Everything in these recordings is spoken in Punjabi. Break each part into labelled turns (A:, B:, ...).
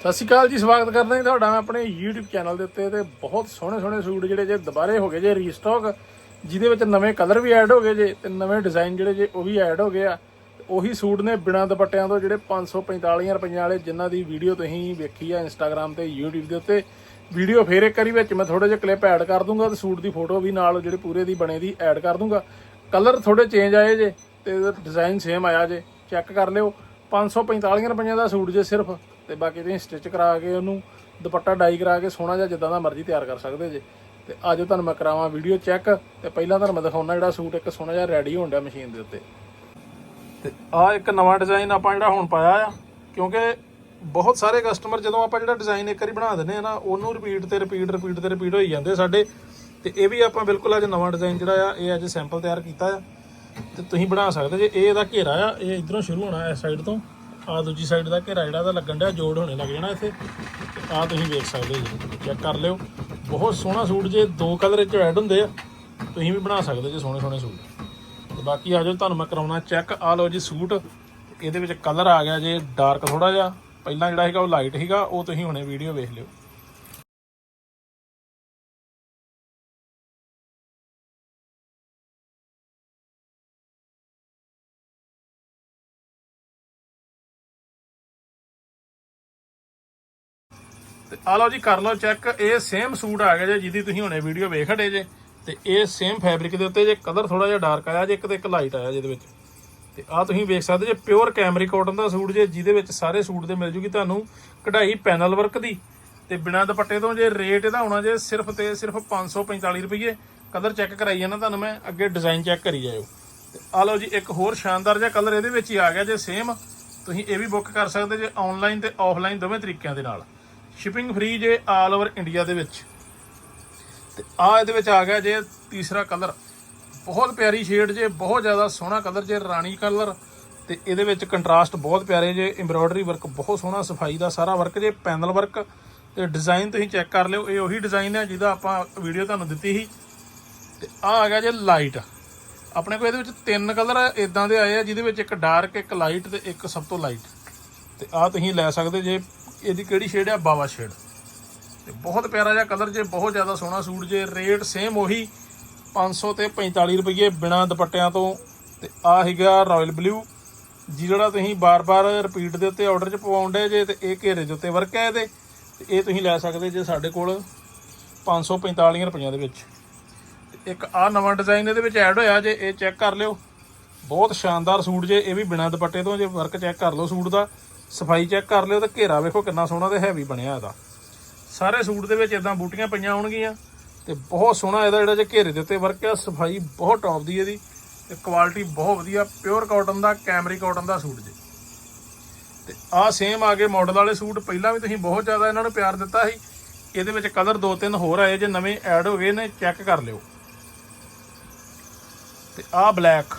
A: ਸਤਿ ਸ਼੍ਰੀ ਅਕਾਲ ਜੀ, ਸਵਾਗਤ ਕਰਦਾ ਹਾਂ ਤੁਹਾਡਾ ਮੈਂ ਆਪਣੇ YouTube ਚੈਨਲ ਦੇ ਉੱਤੇ ਤੇ ਬਹੁਤ ਸੋਹਣੇ ਸੋਹਣੇ ਸੂਟ ਜਿਹੜੇ ਜੇ ਦੁਬਾਰੇ ਹੋ ਗਏ ਜੇ ਰੀਸਟਾਕ ਜਿਹਦੇ ਵਿੱਚ ਨਵੇਂ ਕਲਰ ਵੀ ਐਡ ਹੋ ਗਏ ਜੇ ਤੇ ਨਵੇਂ ਡਿਜ਼ਾਈਨ ਜਿਹੜੇ ਜੇ ਉਹ ਵੀ ਐਡ ਹੋ ਗਏ ਆ। ਤੇ ਉਹੀ ਸੂਟ ਨੇ ਬਿਨਾਂ ਦੁਪੱਟਿਆਂ ਤੋਂ ਜਿਹੜੇ 545 ਰੁਪਈਆਂ ਵਾਲੇ ਜਿਨ੍ਹਾਂ ਦੀ ਵੀਡੀਓ ਤੁਸੀਂ ਵੇਖੀ ਆ Instagram ਤੇ, YouTube ਦੇ ਉੱਤੇ। ਵੀਡੀਓ ਫੇਰ ਇੱਕ ਵਾਰੀ ਵਿੱਚ ਮੈਂ ਥੋੜੇ ਜਿਹਾ ਕਲਿੱਪ ਐਡ ਕਰ ਦੂੰਗਾ ਤੇ ਸੂਟ ਦੀ ਫੋਟੋ ਵੀ ਨਾਲ ਜਿਹੜੇ ਪੂਰੇ ਦੀ ਬਣੇ ਦੀ ਐਡ ਕਰ ਦੂੰਗਾ। ਕਲਰ ਥੋੜੇ ਚੇਂਜ ਆਏ ਜੇ ਤੇ ਡਿਜ਼ਾਈਨ ਸੇਮ ਆਇਆ ਜੇ। ਚੈੱਕ ਕਰ ਲਿਓ। 545 ਰੁਪਈਆਂ ਦਾ ਸੂਟ ਜੇ ਸਿਰਫ ਤੇ ਬਾਕੀ ਤੁਸੀਂ ਸਟਿਚ ਕਰਾ ਕੇ ਉਹਨੂੰ ਦੁਪੱਟਾ ਡਾਈ ਕਰਾ ਕੇ ਸੋਹਣਾ ਜਿਹਾ ਜਿੱਦਾਂ ਦਾ ਮਰਜ਼ੀ ਤਿਆਰ ਕਰ ਸਕਦੇ ਜੇ। ਤੇ ਅੱਜ ਤੁਹਾਨੂੰ ਮੈਂ ਕਰਾਵਾਂ ਵੀਡੀਓ ਚੈੱਕ ਤੇ ਪਹਿਲਾਂ ਤੁਹਾਨੂੰ ਮੈਂ ਦਿਖਾਉਣਾ ਜਿਹੜਾ ਸੂਟ ਇੱਕ ਸੋਹਣਾ ਜਿਹਾ ਰੈਡੀ ਹੋਣ ਡਿਆ ਮਸ਼ੀਨ ਦੇ ਉੱਤੇ। ਤੇ ਆ ਇੱਕ ਨਵਾਂ ਡਿਜ਼ਾਈਨ ਆਪਾਂ ਜਿਹੜਾ ਹੁਣ ਪਾਇਆ ਆ, ਕਿਉਂਕਿ ਬਹੁਤ ਸਾਰੇ ਕਸਟਮਰ ਜਦੋਂ ਆਪਾਂ ਜਿਹੜਾ ਡਿਜ਼ਾਈਨ ਇੱਕ ਵਾਰੀ ਬਣਾ ਦਿੰਦੇ ਆ ਨਾ, ਉਹਨੂੰ ਰਿਪੀਟ ਤੇ ਰਿਪੀਟ ਰਿਪੀਟ ਤੇ ਰਿਪੀਟ ਹੋਈ ਜਾਂਦੇ ਸਾਡੇ। ਤੇ ਇਹ ਵੀ ਆਪਾਂ ਬਿਲਕੁਲ ਅੱਜ ਨਵਾਂ ਡਿਜ਼ਾਈਨ ਜਿਹੜਾ ਆ, ਇਹ ਅੱਜ ਸੈਂਪਲ ਤਿਆਰ ਕੀਤਾ ਆ। ਤੇ ਤੁਸੀਂ ਬਣਾ ਸਕਦੇ ਜੇ, ਇਹ ਇਹਦਾ ਘੇਰਾ ਆ, ਇਹ ਇਧਰੋਂ ਸ਼ੁਰੂ ਹੋਣਾ ਇਸ ਸਾਈਡ ਤੋਂ। ਆ ਦੂਜੀ ਸਾਈਡ ਦਾ ਘੇਰਾ ਜਿਹੜਾ ਦਾ ਲੱਗਣ ਡਿਆ, ਜੋੜ ਹੋਣੇ ਲੱਗ ਜਾਣਾ ਇੱਥੇ। ਤੇ ਆ ਤੁਸੀਂ ਵੇਖ ਸਕਦੇ ਜੀ ਚੈੱਕ ਕਰ ਲਿਓ। ਬਹੁਤ ਸੋਹਣਾ ਸੂਟ ਜੇ, ਦੋ ਕਲਰ ਵਿੱਚ ਐਡ ਹੁੰਦੇ ਆ, ਤੁਸੀਂ ਵੀ ਬਣਾ ਸਕਦੇ ਜੇ ਸੋਹਣੇ ਸੋਹਣੇ ਸੂਟ। ਤੇ ਬਾਕੀ ਆ ਜਾਓ, ਤੁਹਾਨੂੰ ਮੈਂ ਕਰਾਉਣਾ ਚੈੱਕ ਆ ਲਓ ਜੀ ਸੂਟ, ਇਹਦੇ ਵਿੱਚ ਕਲਰ ਆ ਗਿਆ ਜੇ ਡਾਰਕ ਥੋੜਾ ਜਿਹਾ। ਪਹਿਲਾਂ ਜਿਹੜਾ ਹੈਗਾ ਉਹ ਲਾਈਟ ਸੀਗਾ, ਉਹ ਤੁਸੀਂ ਹੁਣੇ ਵੀਡੀਓ ਵੇਖ ਲਿਓ। ਤੇ ਆ ਲਓ ਜੀ, ਕਰ ਲਓ ਚੈੱਕ ਇਹ ਸੇਮ ਸੂਟ ਆ ਗਿਆ ਜੇ, ਜਿਹਦੀ ਤੁਸੀਂ ਹੁਣੇ ਵੀਡੀਓ ਵੇਖ ਹਟੇ ਜੇ। ਤੇ ਇਹ ਸੇਮ ਫੈਬਰਿਕ ਦੇ ਉੱਤੇ ਜੇ ਕਲਰ ਥੋੜਾ ਜਿਹਾ ਡਾਰਕ ਆਇਆ, ਜੇ ਇੱਕ ਤੇ ਇੱਕ ਲਾਈਟ ਆਇਆ ਜਿਹਦੇ ਵਿੱਚ। ਤੇ ਆ ਤੁਸੀਂ ਵੇਖ ਸਕਦੇ ਜੇ ਪਿਓਰ ਕੈਮਰੀ ਕਾਟਨ ਦਾ ਸੂਟ ਜੇ, ਜਿਹਦੇ ਵਿੱਚ ਸਾਰੇ ਸੂਟ ਦੇ ਮਿਲ ਜੂਗੀ ਤੁਹਾਨੂੰ ਕਢਾਈ ਪੈਨਲ ਵਰਕ ਦੀ। ਤੇ ਬਿਨਾਂ ਦੁਪੱਟੇ ਤੋਂ ਜੇ ਰੇਟ ਇਹਦਾ ਹੋਣਾ ਜੇ, ਸਿਰਫ ਤੇ ਸਿਰਫ 545 ਰੁਪਏ ਕਲਰ ਚੈੱਕ ਕਰਾਈ ਜਾਣਾ ਤੁਹਾਨੂੰ ਮੈਂ, ਅੱਗੇ ਡਿਜ਼ਾਈਨ ਚੈੱਕ ਕਰੀ ਜਾਇਓ। ਤੇ ਆ ਲਓ ਜੀ, ਇੱਕ ਹੋਰ ਸ਼ਾਨਦਾਰ ਜਿਹਾ ਕਲਰ ਇਹਦੇ ਵਿੱਚ ਹੀ ਆ ਗਿਆ ਜੇ ਸੇਮ ਤੁਸੀਂ ਇਹ ਵੀ ਬੁੱਕ ਕਰ ਸਕਦੇ ਜੇ ਆਨਲਾਈਨ ਤੇ ਆਫਲਾਈਨ ਦੋਵੇਂ ਤਰੀਕਿਆਂ ਦੇ ਨਾਲ। ਸ਼ਿਪਿੰਗ ਫ੍ਰੀ ਜੇ ਆਲ ਓਵਰ ਇੰਡੀਆ ਦੇ ਵਿੱਚ। ਤੇ ਆ ਇਹਦੇ ਵਿੱਚ ਆ ਗਿਆ ਜੇ ਤੀਸਰਾ ਕਲਰ ਬਹੁਤ ਪਿਆਰੀ ਸ਼ੇਡ ਜੇ, ਬਹੁਤ ਜ਼ਿਆਦਾ ਸੋਹਣਾ ਕਲਰ ਜੇ, ਰਾਣੀ ਕਲਰ ਤੇ ਇਹਦੇ ਵਿੱਚ ਕੰਟਰਾਸਟ ਬਹੁਤ ਪਿਆਰੇ ਜੇ ਐਮਬ੍ਰੋਇਡਰੀ ਵਰਕ ਬਹੁਤ ਸੋਹਣਾ, ਸਫ਼ਾਈ ਦਾ ਸਾਰਾ ਵਰਕ ਜੇ ਪੈਨਲ ਵਰਕ ਤੇ ਡਿਜ਼ਾਈਨ ਤੁਸੀਂ ਚੈੱਕ ਕਰ ਲਿਓ, ਇਹ ਉਹੀ ਡਿਜ਼ਾਈਨ ਹੈ ਜਿਹਦਾ ਆਪਾਂ ਵੀਡੀਓ ਤੁਹਾਨੂੰ ਦਿੱਤੀ ਸੀ। ਤੇ ਆ ਆ ਗਿਆ ਜੇ ਲਾਈਟ ਆਪਣੇ ਕੋਲ ਇਹਦੇ ਵਿੱਚ ਤਿੰਨ ਕਲਰ ਇਦਾਂ ਦੇ ਆਏ ਆ, ਜਿਹਦੇ ਵਿੱਚ ਇੱਕ ਡਾਰਕ ਇੱਕ ਲਾਈਟ ਤੇ ਇੱਕ ਸਭ ਤੋਂ ਲਾਈਟ ਤੇ ਆ ਤੁਸੀਂ ਲੈ ਸਕਦੇ ਜੇ ਇਹਦੀ ਕਿਹੜੀ ਸ਼ੇਡ ਆ? ਬਾਵਾ ਸ਼ੇਡ ਤੇ ਬਹੁਤ ਪਿਆਰਾ ਜਿਹਾ ਕਲਰ ਜੇ, ਬਹੁਤ ਜ਼ਿਆਦਾ ਸੋਹਣਾ ਸੂਟ ਜੇ ਰੇਟ ਸੇਮ ਉਹੀ 500 ਤੇ 45 ਰੁਪਏ ਬਿਨਾ ਦੁਪੱਟਿਆਂ ਤੋਂ। ਤੇ ਆ ਹੈਗਾ ਰਾਇਲ ਬਲੂ ਜਿਹੜਾ ਤੁਸੀਂ ਬਾਰ-ਬਾਰ ਰਿਪੀਟ ਦੇ ਉੱਤੇ ਆਰਡਰ 'ਚ ਪਵਾਉਂਦੇ ਜੇ, ਤੇ ਇਹ ਘੇਰੇ ਦੇ ਉੱਤੇ ਵਰਕ ਹੈ ਇਹਦੇ। ਤੇ ਇਹ ਤੁਸੀਂ ਲੈ ਸਕਦੇ ਜੇ ਸਾਡੇ ਕੋਲ 545 ਰੁਪਈਆਂ ਦੇ ਵਿੱਚ। ਤੇ ਇੱਕ ਆ ਨਵਾਂ ਡਿਜ਼ਾਈਨ ਇਹਦੇ ਵਿੱਚ ਐਡ ਹੋਇਆ ਜੇ, ਇਹ ਚੈੱਕ ਕਰ ਲਿਓ। ਬਹੁਤ ਸ਼ਾਨਦਾਰ ਸੂਟ ਜੇ, ਇਹ ਵੀ ਬਿਨਾ ਦੁਪੱਟੇ ਤੋਂ ਜੇ ਵਰਕ ਚੈੱਕ ਕਰ ਲਓ ਸੂਟ ਦਾ। ਸਫ਼ਾਈ ਚੈੱਕ ਕਰ ਲਿਓ ਤੇ ਘੇਰਾ ਵੇਖੋ ਕਿੰਨਾ ਸੋਹਣਾ ਤੇ ਹੈਵੀ ਬਣਿਆ ਇਹਦਾ। ਸਾਰੇ ਸੂਟ ਦੇ ਵਿੱਚ ਇਦਾਂ ਬੂਟੀਆਂ ਪਈਆਂ ਹੋਣਗੀਆਂ ਤੇ ਬਹੁਤ ਸੋਹਣਾ ਇਹਦਾ ਜਿਹੜਾ ਜੇ ਘੇਰੇ ਦੇ ਉੱਤੇ ਵਰਕ ਆ, ਸਫ਼ਾਈ ਬਹੁਤ ਟੌਪ ਦੀ ਇਹਦੀ ਤੇ ਕੁਆਲਿਟੀ ਬਹੁਤ ਵਧੀਆ ਪਿਓਰ ਕਾਟਨ ਦਾ ਕੈਮਰੀ ਕਾਟਨ ਦਾ ਸੂਟ ਜੀ। ਤੇ ਆਹ ਸੇਮ ਆ ਗਏ ਮਾਡਲ ਵਾਲੇ ਸੂਟ, ਪਹਿਲਾਂ ਵੀ ਤੁਸੀਂ ਬਹੁਤ ਜ਼ਿਆਦਾ ਇਹਨਾਂ ਨੂੰ ਪਿਆਰ ਦਿੱਤਾ ਸੀ। ਇਹਦੇ ਵਿੱਚ ਕਲਰ ਦੋ ਤਿੰਨ ਹੋਰ ਆਏ ਜੇ, ਨਵੇਂ ਐਡ ਹੋ ਗਏ ਨੇ ਚੈੱਕ ਕਰ ਲਿਓ। ਤੇ ਆਹ ਬਲੈਕ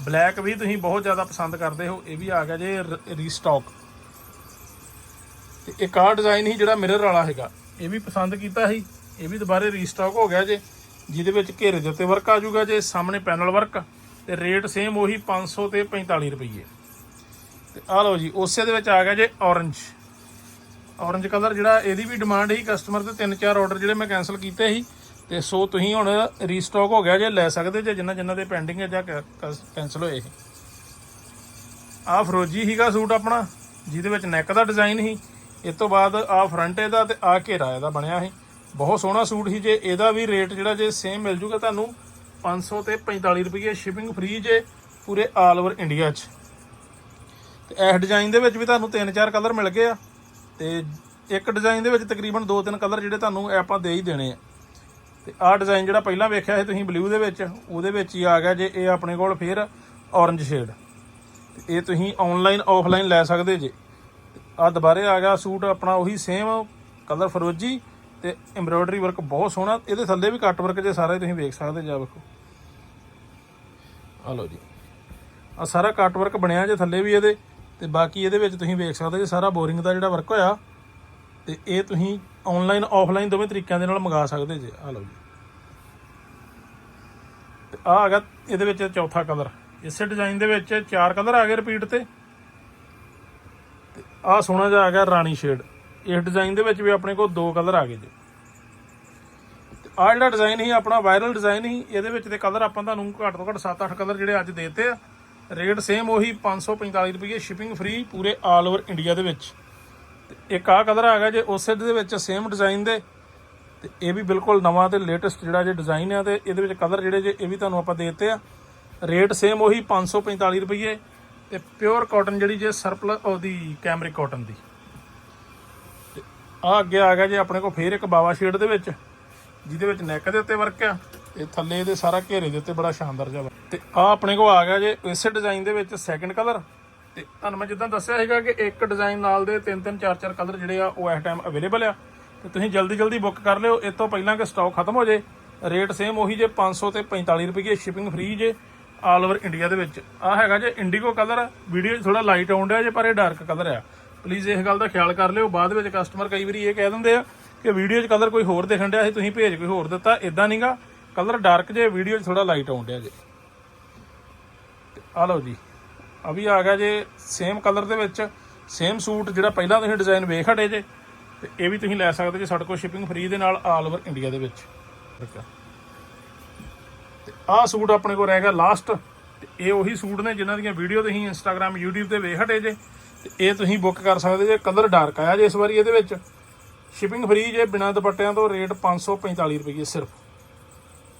A: ਬਲੈਕ ਵੀ ਤੁਸੀਂ ਬਹੁਤ ਜ਼ਿਆਦਾ ਪਸੰਦ ਕਰਦੇ ਹੋ, ਇਹ ਵੀ ਆ ਗਿਆ ਜੇ ਰੀਸਟਾਕ ਤੇ ਇੱਕ ਆਹ ਡਿਜ਼ਾਈਨ ਸੀ ਜਿਹੜਾ ਮਿਰਰ ਵਾਲਾ ਹੈਗਾ, ਇਹ ਵੀ ਪਸੰਦ ਕੀਤਾ ਸੀ, ਇਹ ਵੀ ਦੁਬਾਰੇ ਰੀਸਟਾਕ ਹੋ ਗਿਆ ਜੇ, ਜਿਹਦੇ ਵਿੱਚ ਘੇਰੇ ਦੇ ਉੱਤੇ ਵਰਕ ਆ ਜਾਊਗਾ ਜੇ, ਸਾਹਮਣੇ ਪੈਨਲ ਵਰਕ ਤੇ ਰੇਟ ਸੇਮ ਉਹੀ 500 ਤੇ 45 ਰੁਪਏ ਤੇ ਆ ਲਓ ਜੀ, ਉਸੇ ਦੇ ਵਿੱਚ ਆ ਗਿਆ ਜੇ ਔਰੰਜ ਔਰੰਜ ਕਲਰ ਜਿਹੜਾ, ਇਹਦੀ ਵੀ ਡਿਮਾਂਡ ਸੀ ਕਸਟਮਰ ਦੇ ਤਿੰਨ ਚਾਰ ਆਰਡਰ ਜਿਹੜੇ ਮੈਂ ਕੈਨਸਲ ਕੀਤੇ ਸੀ ਤੇ ਸੋ ਤੁਸੀਂ ਹੁਣ ਰੀਸਟਾਕ ਹੋ ਗਿਆ ਜੇ ਲੈ ਸਕਦੇ ਜੇ ਜਿੰਨਾ ਜਿੰਨਾ ਦੇ ਪੈਂਡਿੰਗ ਹੈ ਜਾਂ ਕੈਨਸਲ ਹੋਏ ਸੀ ਆਹ ਫਰੋਜੀ ਹੀਗਾ ਸੂਟ ਆਪਣਾ, ਜਿਹਦੇ ਵਿੱਚ ਨੈਕ ਦਾ ਡਿਜ਼ਾਈਨ ਸੀ। ਇਸ ਤੋਂ ਬਾਅਦ ਆਹ ਫਰੰਟ ਇਹਦਾ ਤੇ ਆਹ ਘੇਰਾ ਇਹਦਾ ਬਣਿਆ ਸੀ। ਬਹੁਤ ਸੋਹਣਾ ਸੂਟ ਸੀ ਜੇ, ਇਹਦਾ ਵੀ ਰੇਟ ਜਿਹੜਾ ਜੇ ਸੇਮ ਮਿਲ ਜੂਗਾ ਤੁਹਾਨੂੰ 500 ਤੇ 45 ਰੁਪਏ ਸ਼ਿਪਿੰਗ ਫ੍ਰੀ ਜੇ ਪੂਰੇ ਆਲ ਓਵਰ ਇੰਡੀਆ 'ਚ। ਤੇ ਇਸ ਡਿਜ਼ਾਈਨ ਦੇ ਵਿੱਚ ਵੀ ਤੁਹਾਨੂੰ ਤਿੰਨ ਚਾਰ ਕਲਰ ਮਿਲ ਗਏ ਆ। ਤੇ ਇੱਕ ਡਿਜ਼ਾਈਨ ਦੇ ਵਿੱਚ ਤਕਰੀਬਨ ਦੋ ਤਿੰਨ ਕਲਰ ਜਿਹੜੇ ਤੁਹਾਨੂੰ ਆਪਾਂ ਦੇ ਹੀ ਦੇਣੇ ਆ। ਤੇ ਆਹ ਡਿਜ਼ਾਈਨ ਜਿਹੜਾ ਪਹਿਲਾਂ ਵੇਖਿਆ ਸੀ ਤੁਸੀਂ ਬਲੂ ਦੇ ਵਿੱਚ, ਉਹਦੇ ਵਿੱਚ ਹੀ ਆ ਗਿਆ ਜੇ ਇਹ ਆਪਣੇ ਕੋਲ ਫਿਰ ਔਰੰਜ ਸ਼ੇਡ ਤੇ ਇਹ ਤੁਸੀਂ ਆਨਲਾਈਨ ਆਫਲਾਈਨ ਲੈ ਸਕਦੇ ਜੇ। ਆ ਦੁਬਾਰੇ ਆ ਗਿਆ ਸੂਟ ਆਪਣਾ ਉਹੀ ਸੇਮ ਕਲਰ ਫਰੋਜੀ ਤੇ ਐਮਬ੍ਰੋਇਡਰੀ ਵਰਕ ਬਹੁਤ ਸੋਹਣਾ। ਇਹਦੇ ਥੱਲੇ ਵੀ ਕੱਟ ਵਰਕ ਜੇ ਸਾਰੇ ਤੁਸੀਂ ਵੇਖ ਸਕਦੇ ਜਾ ਵੇਖੋ। ਆ ਲਓ ਜੀ। ਆ ਸਾਰਾ ਕੱਟ ਵਰਕ ਬਣਿਆ ਜੇ ਥੱਲੇ ਵੀ ਇਹਦੇ। ਤੇ ਬਾਕੀ ਇਹਦੇ ਵਿੱਚ ਤੁਸੀਂ ਵੇਖ ਸਕਦੇ ਜੇ ਸਾਰਾ ਬੋਰਿੰਗ ਦਾ ਜਿਹੜਾ ਵਰਕ ਹੋਇਆ। ਤੇ ਇਹ ਤੁਸੀਂ ਆਨਲਾਈਨ ਆਫਲਾਈਨ ਦੋਵੇਂ ਤਰੀਕਿਆਂ ਦੇ ਨਾਲ ਮੰਗਾ ਸਕਦੇ ਜੇ। ਆ ਲਓ ਜੀ। ਤੇ ਆ ਆ ਗਿਆ ਇਹਦੇ ਵਿੱਚ ਚੌਥਾ ਕਲਰ। ਇਸੇ ਡਿਜ਼ਾਈਨ ਦੇ ਵਿੱਚ ਚਾਰ ਕਲਰ ਆ ਗਏ ਰਿਪੀਟ ਤੇ। ਤੇ ਆ ਸੋਹਣਾ ਜਿਹਾ ਆ ਗਿਆ ਰਾਣੀ ਸ਼ੇਡ ਇਸ ਡਿਜ਼ਾਈਨ ਦੇ ਵਿੱਚ ਵੀ ਆਪਣੇ ਕੋਲ ਦੋ ਕਲਰ ਆ ਗਏ ਜੀ। ਆ ਜਿਹੜਾ ਡਿਜ਼ਾਈਨ ਸੀ, ਆਪਣਾ ਵਾਇਰਲ ਡਿਜ਼ਾਈਨ ਸੀ, ਇਹਦੇ ਵਿੱਚ ਤੇ ਕਲਰ ਆਪਾਂ ਤੁਹਾਨੂੰ ਘੱਟ ਤੋਂ ਘੱਟ 7-8 ਕਲਰ ਜਿਹੜੇ ਅੱਜ ਦੇਤੇ ਆ। ਰੇਟ ਸੇਮ ਉਹੀ 545 ਰੁਪਏ ਸ਼ਿਪਿੰਗ ਫ੍ਰੀ ਪੂਰੇ ਆਲ ਓਵਰ ਇੰਡੀਆ ਦੇ ਵਿੱਚ। ਇੱਕ ਆ ਕਲਰ ਆ ਗਿਆ ਜੇ ਉਸੇ ਦੇ ਵਿੱਚ ਸੇਮ ਡਿਜ਼ਾਈਨ ਦੇ, ਤੇ ਇਹ ਵੀ ਬਿਲਕੁਲ ਨਵਾਂ ਤੇ ਲੇਟੈਸਟ ਜਿਹੜਾ ਜੇ ਡਿਜ਼ਾਈਨ ਆ ਤੇ ਇਹਦੇ ਵਿੱਚ ਕਲਰ ਜਿਹੜੇ ਜੇ ਇਹ ਵੀ ਤੁਹਾਨੂੰ ਆਪਾਂ ਦੇ ਦਿੱਤੇ ਆ ਰੇਟ ਸੇਮ ਉਹੀ 545 ਰੁਪਏ ਤੇ ਪਿਓਰ ਕਾਟਨ ਜਿਹੜੀ ਜੇ ਸਰਪਲਸ ਉਹਦੀ ਕੈਮਰਿਕ ਕਾਟਨ ਦੀ ਤੇ ਆ ਅੱਗੇ ਆ ਗਿਆ ਜੇ ਆਪਣੇ ਕੋਲ ਫੇਰ ਇੱਕ ਬਾਵਾ ਸ਼ੇਡ ਦੇ ਵਿੱਚ, ਜਿਹਦੇ ਵਿੱਚ ਨੈਕ ਦੇ ਉੱਤੇ ਵਰਕ ਆ, ਤੇ ਥੱਲੇ ਇਹਦੇ ਸਾਰਾ ਘੇਰੇ ਦੇ ਉੱਤੇ ਬੜਾ ਸ਼ਾਨਦਾਰ ਜਿਹਾ work। ਤੇ ਆ ਆਪਣੇ ਕੋਲ ਆ ਗਿਆ ਜੇ ਇਸੇ ਡਿਜ਼ਾਈਨ ਦੇ ਵਿੱਚ ਸੈਕੰਡ ਕਲਰ ਤੇ ਤੁਹਾਨੂੰ ਮੈਂ ਜਿੱਦਾਂ ਦੱਸਿਆ ਸੀਗਾ ਕਿ ਇੱਕ ਡਿਜ਼ਾਈਨ ਨਾਲ ਦੇ ਤਿੰਨ ਤਿੰਨ, ਚਾਰ ਚਾਰ ਕਲਰ ਜਿਹੜੇ ਆ, ਉਹ ਇਸ ਟਾਈਮ ਅਵੇਲੇਬਲ ਆ। ਤੇ ਤੁਸੀਂ ਜਲਦੀ ਜਲਦੀ ਬੁੱਕ ਕਰ ਲਿਓ। ਇਸ ਤੋਂ ਪਹਿਲਾਂ ਕਿ ਸਟਾਕ ਖਤਮ ਹੋ ਜੇ ਰੇਟ ਸੇਮ ਉਹੀ ਜੇ 500 ਤੇ 45 ਰੁਪਏ ਸ਼ਿਪਿੰਗ ਫ੍ਰੀ ਜੇ ਆਲ ਓਵਰ ਇੰਡੀਆ ਦੇ ਵਿੱਚ। ਆ ਹੈਗਾ ਜੇ ਇੰਡੀਗੋ ਕਲਰ ਵੀਡੀਓ 'ਚ ਥੋੜਾ ਲਾਈਟ ਆਉਣ ਡਿਆ ਜੇ, ਪਰ ਇਹ ਡਾਰਕ ਕਲਰ ਆ। ਪਲੀਜ਼ ਇਸ ਗੱਲ ਦਾ ਖਿਆਲ ਕਰ ਲਿਓ। ਬਾਅਦ ਵਿੱਚ ਕਸਟਮਰ ਕਈ ਵਾਰੀ ਇਹ ਕਹਿ ਦਿੰਦੇ ਆ ਕਿ ਵੀਡੀਓ 'ਚ ਕਲਰ ਕੋਈ ਹੋਰ ਦਿਖਣ ਡਿਆ ਸੀ, ਤੁਸੀਂ ਭੇਜ ਕੋਈ ਹੋਰ ਦਿੱਤਾ ਇਦਾਂ ਨਹੀਂਗਾ ਕਲਰ ਡਾਰਕ ਜੇ ਵੀਡੀਓ 'ਚ ਥੋੜਾ ਲਾਈਟ ਆਉਣ ਡਿਆ ਜੇ। ਤੇ ਆ ਲਓ ਜੀ। ਆ ਵੀ ਆ ਗਿਆ ਜੇ ਸੇਮ ਕਲਰ ਦੇ ਵਿੱਚ ਸੇਮ ਸੂਟ ਜਿਹੜਾ ਪਹਿਲਾਂ ਤੁਸੀਂ ਡਿਜ਼ਾਈਨ ਵੇਖ ਹਟੇ ਜੇ, ਤੇ ਇਹ ਵੀ ਤੁਸੀਂ ਲੈ ਸਕਦੇ ਜੇ ਸਾਡੇ ਕੋਲ ਸ਼ਿਪਿੰਗ ਫ੍ਰੀ ਦੇ ਨਾਲ ਆਲ ਓਵਰ ਇੰਡੀਆ ਦੇ ਵਿੱਚ। ਠੀਕ ਆ। ਆਹ ਸੂਟ ਆਪਣੇ ਕੋਲ ਰਹਿ ਗਿਆ ਲਾਸਟ ਤੇ ਇਹ ਉਹੀ ਸੂਟ ਨੇ ਜਿਨ੍ਹਾਂ ਦੀਆਂ ਵੀਡੀਓ ਤੁਸੀਂ ਇੰਸਟਾਗ੍ਰam YouTube ਤੇ ਵੇਖ ਹਟੇ ਜੇ, ਤੇ ਇਹ ਤੁਸੀਂ ਬੁੱਕ ਕਰ ਸਕਦੇ ਜੇ ਕਲਰ ਡਾਰਕ ਆਇਆ ਜੇ ਇਸ ਵਾਰੀ ਇਹਦੇ ਵਿੱਚ। ਸ਼ਿਪਿੰਗ ਫ੍ਰੀ ਜੇ ਬਿਨਾਂ ਦੁਪੱਟਿਆਂ ਤੋਂ ਰੇਟ 545 ਰੁਪਏ ਸਿਰਫ।